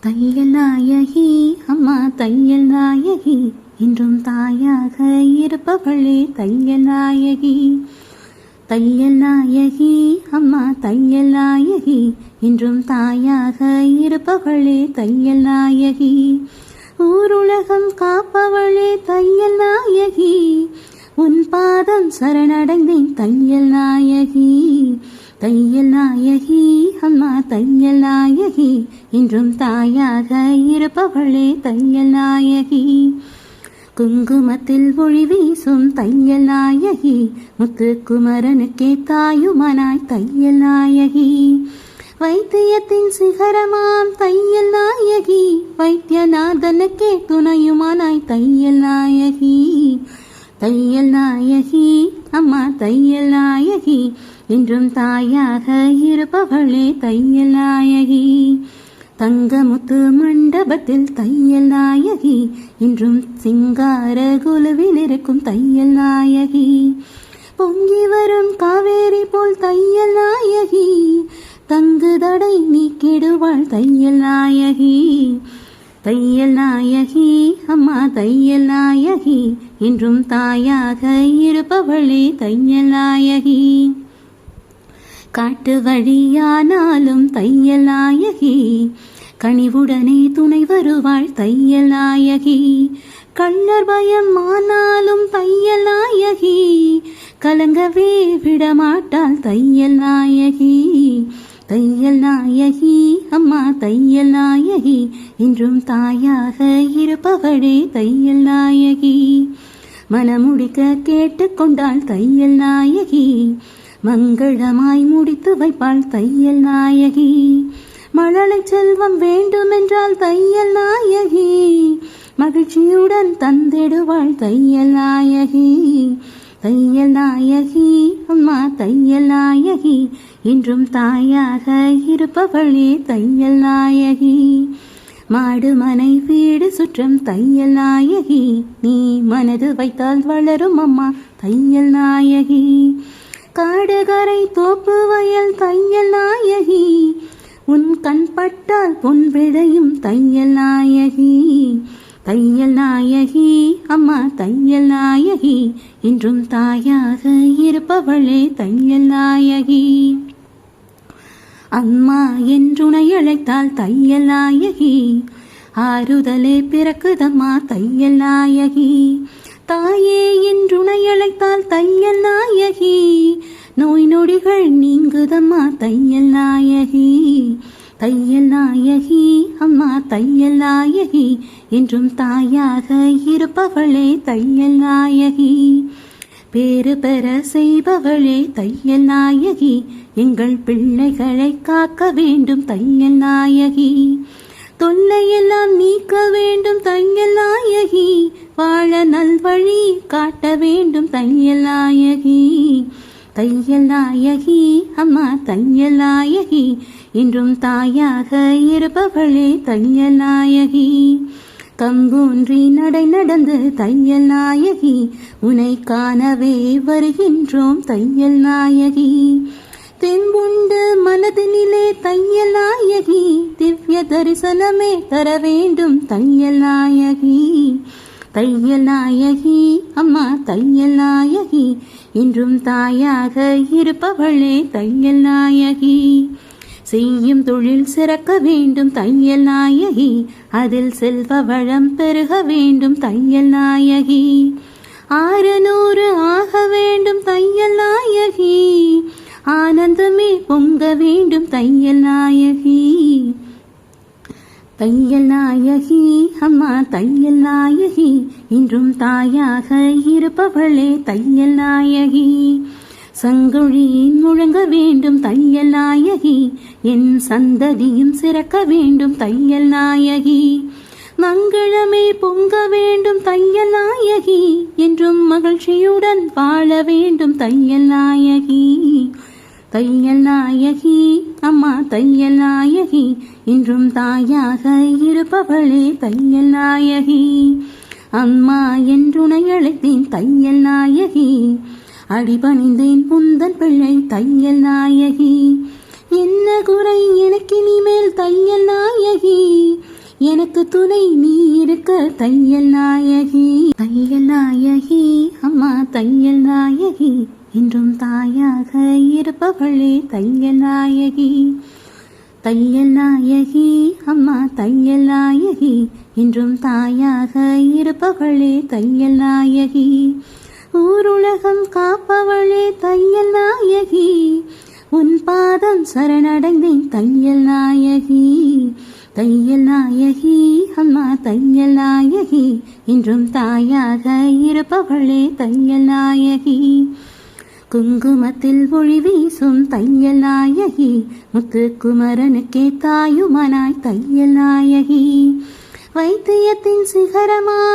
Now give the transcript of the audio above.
தையல் நாயகி அம்மா தையல் நாயகி இன்றும் தாயாக இருப்பவளே தையல் நாயகி. தையல் நாயகி அம்மா தையல் நாயகி இன்றும் தாயாக இருப்பவளே தையல் நாயகி. ஊருலகம் காப்பவளே தையல் நாயகி உன் பாதம் சரணடைந்தேன் தையல் நாயகி. தையல் நாயகி அம்மா தையல் நாயகி இன்றும் தாயாக இருப்பவளே தையல் நாயகி குங்குமத்தில் ஒளி வீசும் தையல் நாயகி முத்து குமரனுக்கே தாயுமனாய் தையல் நாயகி வைத்தியத்தின் சிகரமாம் தையல் நாயகி வைத்தியநாதனுக்கே துணையுமானாய் தையல் நாயகி தையல் நாயகி அம்மா தையல் நாயகி என்றும் தாயாக இருப்பவளே தையல் நாயகி. தங்கமுத்து மண்டபத்தில் தையல் நாயகி. இன்றும் சிங்கார குழுவில் இருக்கும் தையல் நாயகி. பொங்கி வரும் காவேரி போல் தையல் நாயகி. தங்கு தடை நீக்கிடுவாள் தையல் நாயகி. தையல் நாயகி அம்மா தையல் நாயகி. இன்றும் தாயாக இருப்பவளே தையல் நாயகி. காட்டு வழியானாலும் தையல் நாயகி. கனிவுடனே துணை வருவாள் தையல் நாயகி. கள்ளர் பயம் ஆனாலும் தையல் நாயகி. கலங்கவே விடமாட்டாள் தையல் நாயகி. தையல் நாயகி அம்மா தையல் நாயகி. இன்றும் தாயாக இருப்பவளே தையல் நாயகி. மனமுடிக்க கேட்டுக்கொண்டாள் தையல் நாயகி. மங்களமாய் முடித்து வைப்பாள் தையல் நாயகி. மழலை செல்வம் வேண்டுமென்றால் தையல் நாயகி. மகிழ்ச்சியுடன் தந்திடுவாள் தையல் நாயகி. தையல் நாயகி அம்மா தையல் நாயகி. இன்றும் தாயாக இருப்பவளே தையல் நாயகி. மாடு மனை வீடு சுற்றம் தையல் நாயகி. நீ மனது வைத்தால் வளரும் அம்மா தையல் நாயகி. காடுகரை தோப்பு வயல் தையல் நாயகி. உன் கண் பட்டால் பொன் விளையும் தையல் நாயகி. தையல் நாயகி அம்மா தையல் நாயகி. இன்றும் தாயாக இருப்பவளே தையல் நாயகி. அம்மா என்றுனை அழைத்தால் தையல் நாயகி. ஆறுதலே பிறக்குதம்மா தையல் நாயகி. தாயே என்றுனை அழைத்தால் தையல் நாயகி. நோய் நொடிகள் நீங்குதம்மா தையல் நாயகி. தையல் நாயகி அம்மா தையல் நாயகி. என்றும் தாயாக இருப்பவளே தையல் நாயகி. பேறு பெற செய்பவளே தையல் நாயகி. எங்கள் பிள்ளைகளை காக்க வேண்டும் தையல் நாயகி. தொல்லையெல்லாம் நீக்க வேண்டும் தையலாயகி வாழ நல்வழி காட்ட வேண்டும் தையலாயகி. தையலாயகி அம்மா தையலாயகி இன்றும் தாயாக இருப்பவளே தையலாயகி. கம்பூன்றி நடை நடந்து தையல் நாயகி உனை காணவே வருகின்றோம் தையல் நாயகி தென்புண்டு மனதினிலே தையல் நாயகி திவ்ய தரிசனமே தர வேண்டும் தையல் நாயகி. தையல் நாயகி அம்மா தையல் நாயகி. இன்றும் தாயாக இருப்பவளே தையல் நாயகி. செய்யும் தொழில் சிறக்க வேண்டும் தையல் நாயகி. அதில் செல்வ வளம் பெருக வேண்டும் தையல் நாயகி. ஆறுநூறு ஆக வேண்டும் தையல் நாயகி. ஆனந்தமே பொங்க வேண்டும் தையல் நாயகி தையல் நாயகி அம்மா தையல் நாயகி இன்றும் தாயாக இருப்பவளே தையல் நாயகி. சங்குழியின் முழங்க வேண்டும் தையல் நாயகி என் சந்ததியும் சிறக்க வேண்டும் தையல் நாயகி. மங்களமே பொங்க வேண்டும் தையல் நாயகி என்றும் மகிழ்ச்சியுடன் வாழ வேண்டும் தையல் நாயகி. தையல் நாயகி அம்மா தையல் நாயகி இன்றும் தாயாக இருப்பவளே தையல் நாயகி. அம்மா என்றுனை அழைத்தேன் தையல் நாயகி. அடிபணிந்தேன் புந்தன் பிள்ளை தையல் நாயகி. என்ன குறை எனக்கு இனிமேல் தையல் நாயகி? எனக்கு துணை நீ இருக்க தையல் நாயகி. தையல் நாயகி அம்மா தையல் நாயகி. இன்றும் தாயாக இருப்பவளே தையல் நாயகி. தையல் நாயகி அம்மா தையல் நாயகி. இன்றும் தாயாக இருப்பவளே தையல் நாயகி. ஊருலகம் காப்பவளே தையல் நாயகி. உன் பாதம் சரணடைந்தேன் தையல் நாயகி. தையல் நாயகி அம்மா தையல் நாயகி. இன்றும் தாயாக இருப்பவளே தையல் நாயகி. குங்குமத்தில் ஒளி வீசும் தையல் நாயகி முத்துக்குமரனுக்கே தாயுமனாய் தையல் நாயகி. வைத்தியத்தின் சிகரமாம்